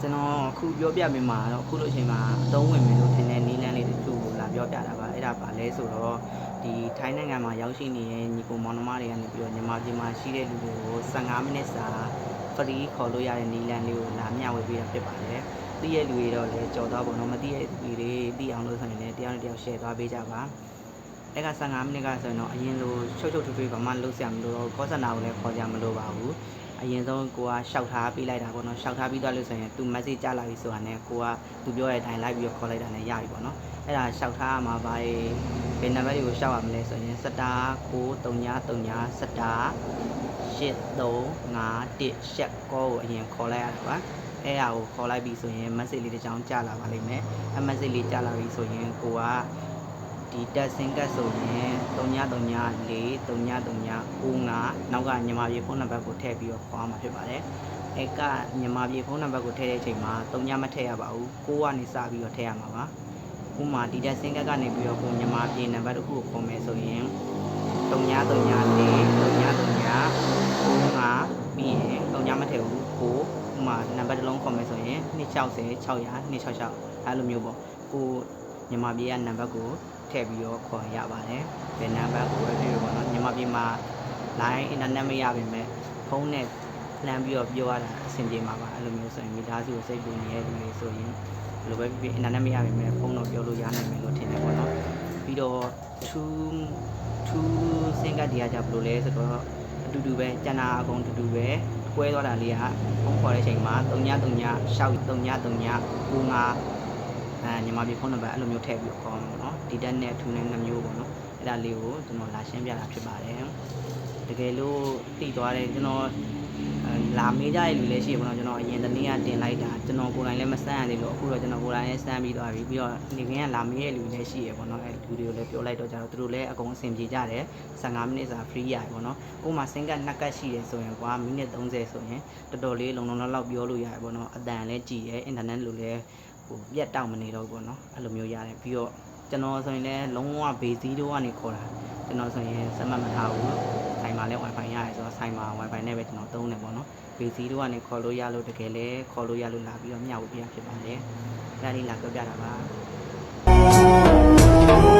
ကျွန်တော်အခုပြောပြပေးမှာတော့အခုလိုအချိန်မှာအသုံးဝင်မယ်လို့ထင်တဲ့နီလန်းလေးတချို့ကိုလာပြောပြတာပါအဲ့ဒါပါလဲဆိုတော့ဒီထိုင်းနိုင်ငံမှာရောက်ရှိနေတဲ့ညီကိုမောင်နှမတွေကနေပြီးတော့မြန်မာပြည်မှာရှိတဲ့လူတွေကို15မိနစ်စာ free ခေါ်လို့ရတဲ့နီလန်းလေးကိုလာမျှဝေပေးတာဖြစ်ပါတယ်သိရဲ့လူတွေတော့လည်းကြော်သွားပါတော့မသိရဲ့လူတွေသိအောင်လို့ဆိုရင်လည်းတရားနဲ့တရား share သွားပေးကြပါအဲ့က15မိနစ်ကဆိုရင်တော့အရင်လိုချုပ်ချုပ်ထွေးထွေးဘာမှလုပ်စရာမလိုတော့ကောစနာကိုလည်းခေါ်ကြမလိုပါဘူး အရင်ဆုံးကိုကရှောက်ထားပေးလိုက်တာပေါ့နော်ရှောက်ထားပြီးသွားလို့ဆိုရင်သူ message ကြလာပြီဆိုတာနဲ့ကိုကသူပြောတဲ့အတိုင်းလိုက်ပြီးတော့ခေါ်လိုက်တာနဲ့ရပြီပေါ့နော်အဲ့ဒါရှောက်ထားမှာပါလေဘယ်နံပါတ်တွေကိုရှောက်ရမလဲဆိုရင်စတာ9339စတာ8351ရှက်ကောကိုအရင်ခေါ်လိုက်ရတာပါအဲ့ဒါကိုခေါ်လိုက်ပြီဆိုရင် message လေးတစ်ချောင်းကြလာပါလိမ့်မယ်အဲ့ message လေးကြလာပြီဆိုရင်ကိုက ဒီတက်စင်ကတ်ဆိုရင်3934 3939နောက်ကညီမပြေဖုန်းနံပါတ်ကိုထည့်ပြီးတော့ခေါ်အောင်မှာဖြစ်ပါတယ်။အဲကညီမပြေဖုန်းနံပါတ်ကိုထည့်တဲ့အချိန်မှာ39မထည့်ရပါဘူး။6ကနေစပြီးတော့ထည့်ရမှာပါ။ဥပမာဒီတက်စင်ကတ်ကနေပြီးတော့ကိုညီမပြေနံပါတ်တစ်ခုကိုခေါ်မယ်ဆိုရင်3934 3939ပြီးရင်39မထည့်ဘူး6ဥပမာနံပါတ်တစ်လုံးခေါ်မယ်ဆိုရင်260 600 266အဲလိုမျိုးပေါ့။ကိုညီမပြေကနံပါတ်ကို ထည့်ပြီးတော့ခေါ်ရပါတယ်။ဘယ်နံပါတ်ကိုပဲဖြစ်ဖြစ်ပေါ့နော်ညီမပြေမှာ line internet မရပါပဲဖုန်းနဲ့လှမ်းပြီးတော့ပြောရတာအဆင်ပြေမှာပါအဲ့လိုမျိုးဆိုရင်မိသားစုကိုစိတ်ပူနေတဲ့လူတွေဆိုရင်ဘယ်လိုပဲဖြစ်ဖြစ် internet မရပါပဲဖုန်းတော့ပြောလို့ရနိုင်မယ်လို့ထင်တယ်ပေါ့နော်ပြီးတော့ true true စင်ကတ်တရားကြဘယ်လိုလဲဆိုတော့အတူတူပဲကျန်တာအကုန်အတူတူပဲကွဲသွားတာလေးကဖုန်းခေါ်တဲ့အချိန်မှာ3939ရှောက်3939 95 အဲညီမပြေဖုန်းနံပါတ်အဲ့လိုမျိုးထည့်ပြီးတော့ခေါ်မှာပေါ့နော်ဒီတက်နဲ့ထူနဲ့နှမျိုးပေါ့နော်အဲ့ဒါလေးကိုကျွန်တော်လာရှင်းပြတာဖြစ်ပါတယ်တကယ်လို့တည်သွားတယ်ကျွန်တော်အဲလာမေးကြတဲ့လူလည်းရှိရပါတော့ကျွန်တော်အရင်တနေ့ကတင်လိုက်တာကျွန်တော်ကိုယ်တိုင်လည်းမစမ်းရသေးလို့အခုတော့ကျွန်တော်ကိုယ်တိုင်လည်းစမ်းပြီးသွားပြီပြီးတော့နေကင်းကလာမေးတဲ့လူလည်းရှိရပါတော့အဲလူတွေကိုလည်းပြောလိုက်တော့ကြတော့သူတို့လည်းအကုန်အဆင်ပြေကြတယ်15မိနစ်စာ free ရတယ်ပေါ့နော်ကို့မှာစင်ကတ်နှစ်ကတ်ရှိတယ်ဆိုရင်ကွာမိနစ်30ဆိုရင်တော်တော်လေးလုံလုံလောက်လောက်ပြောလို့ရတယ်ပေါ့နော်အတန်လည်းကြည်ရဲအင်တာနက်လိုလည်း ဟိုပြတ်တောက်မနေတော့ဘူးပေါ့နော်အဲ့လိုမျိုးရတယ်ပြီးတော့ကျွန်တော်ဆိုရင်လည်းလုံးဝဘေးစီးတော့ကနေခေါ်တာကျွန်တော်ဆိုရင်စက်မှတ်မထားဘူးဆိုင်မှာလည်း wifi ရတယ်ဆိုတော့ဆိုင်မှာ wifi နဲ့ပဲကျွန်တော်သုံးတယ်ပေါ့နော်။ PC တို့ကနေခေါ်လို့ရလို့တကယ်လဲခေါ်လို့ရလို့လာပြီးတော့မျှဝေပြဖြစ်ပါတယ်။ဒါလေးလာပြောပြတာပါ။